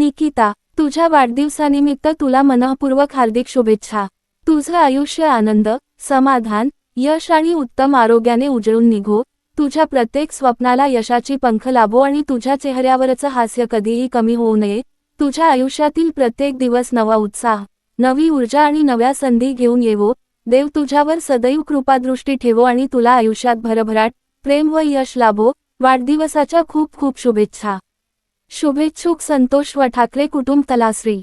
निकिता तुझ्या वाढदिवसानिमित्त तुला मनःपूर्वक हार्दिक शुभेच्छा. तुझं आयुष्य आनंद समाधान यश आणि उत्तम आरोग्याने उजळून निघो. तुझ्या प्रत्येक स्वप्नाला यशाची पंख लाभो आणि तुझ्या चेहऱ्यावरचं हास्य कधीही कमी होऊ नये. तुझ्या आयुष्यातील प्रत्येक दिवस नवा उत्साह नवी ऊर्जा आणि नव्या संधी घेऊन येवो. देव तुझ्यावर सदैव कृपादृष्टी ठेवो आणि तुला आयुष्यात भरभराट प्रेम व यश लाभो. वाढदिवसाच्या खूप खूप शुभेच्छा. शुभेच्छुक संतोष व ठाकरे कुटुंब तलासरी.